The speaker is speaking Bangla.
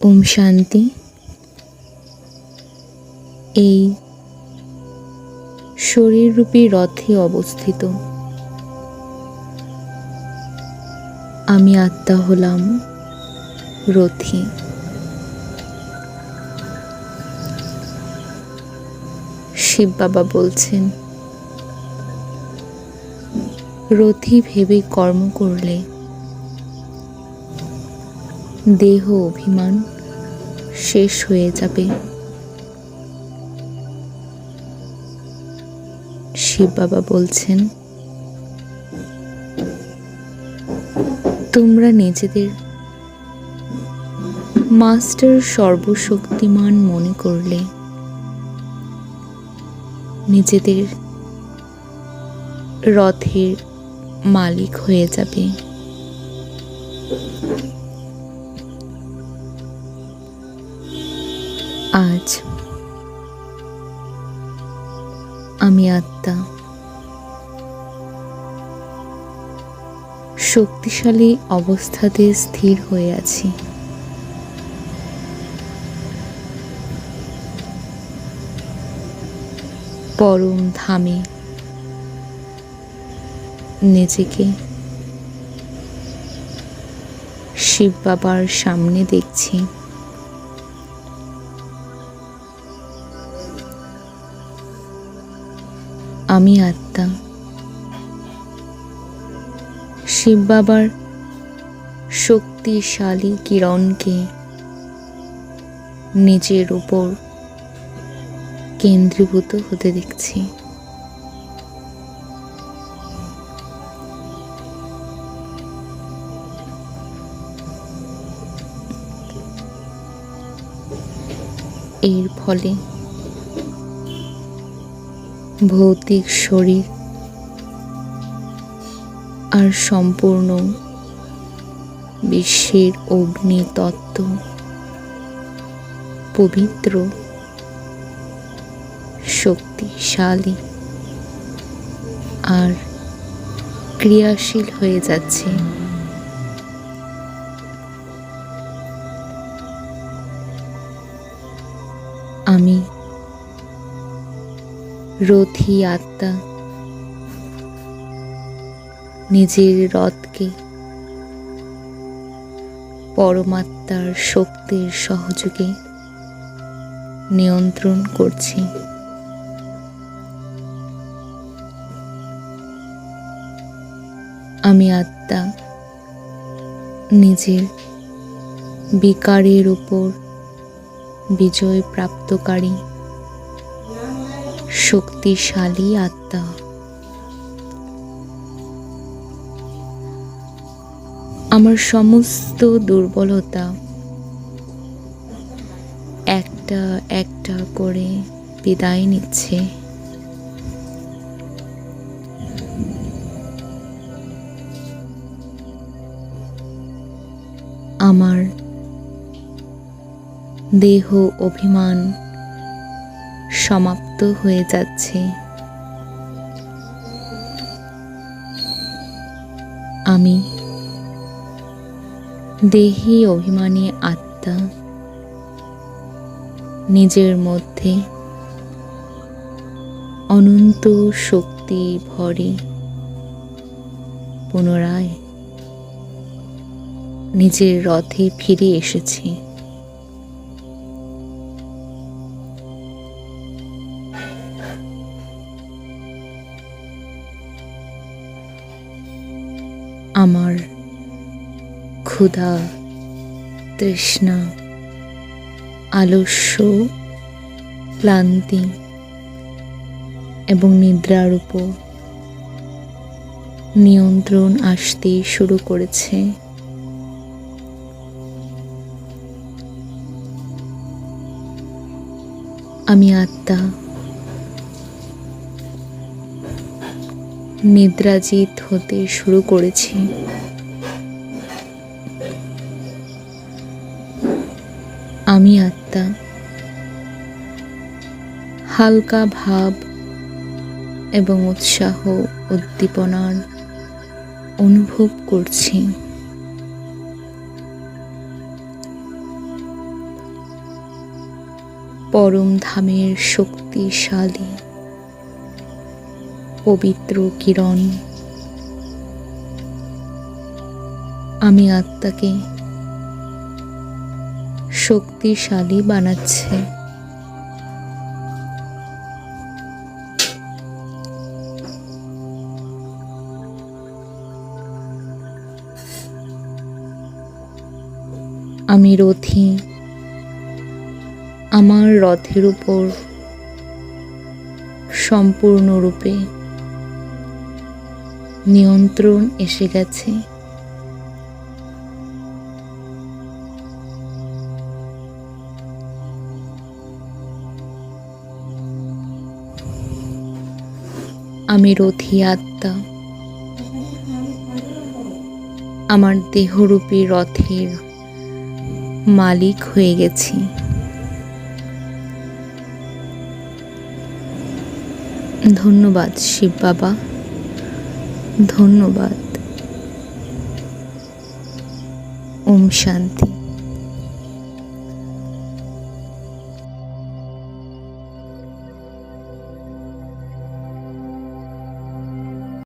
ওম শান্তি। এই শরীররূপী রথে অবস্থিত। আমি আত্মা হলাম রথী। শিব বাবা বলছেন, রথী ভেবে কর্ম করলে দেহ অভিমান শেষ হয়ে যাবে। শিব বাবা বলছেন, তোমরা নিজেদের মাস্টার সর্বশক্তিমান মনে করলে, নিজেদের রথের মালিক হয়ে যাবে। আজ আমি আত্মা। শক্তিশালী অবস্থাতে স্থির হয়ে আছি। পরম ধামে নিজেকে শিব বাবার সামনে দেখছি। আমি আত্মা। শিব বাবার শক্তিশালী কিরণকে নিজের উপর কেন্দ্রীভূত হতে দেখছি। এর ফলে ভৌতিক শরীর আর সম্পূর্ণ বিশ্বের অগ্নি তত্ত্ব পবিত্র শক্তিশালী আর ক্রিয়াশীল হয়ে যাচ্ছে। আমি রথি আত্মা। নিজের রথকে পরমাত্মার শক্তির সহযোগে নিয়ন্ত্রণ করছি। আমি আত্মা, নিজের বিকারের উপর বিজয় প্রাপ্তকারী। শক্তিশালী আত্মা। আমার সমস্ত দুর্বলতা একটা একটা করে বিদায় নিচ্ছে। আমার দেহ অভিমান সমাপ্ত হয়ে যাচ্ছে। আমি দেহি অভিমানী আত্মা নিজের মধ্যে অনন্ত শক্তি ভরে পুনরায় নিজের রথে ফিরে এসেছি। আমার ক্ষুধা তৃষ্ণা আলস্য ক্লান্তি এবং নিদ্রার উপর নিয়ন্ত্রণ আসতে শুরু করেছে। আমি আত্মা নিদ্রাজিত হতে শুরু করেছি। আমি আত্মা। হালকা ভাব এবং উৎসাহ উদ্দীপনার অনুভব করছি। পরম ধামের শক্তিশালী পবিত্র কিরণ। আমি আত্মাকে শক্তিশালী বানাচ্ছে। আমি রথি। আমার রথের উপর সম্পূর্ণরূপে নিয়ন্ত্রণ এসে গেছে। আমি রথি আত্মা। আমার দেহরূপী রথের মালিক হয়ে গেছি। ধন্যবাদ শিব বাবা। ধন্যবাদ। ওম শান্তি।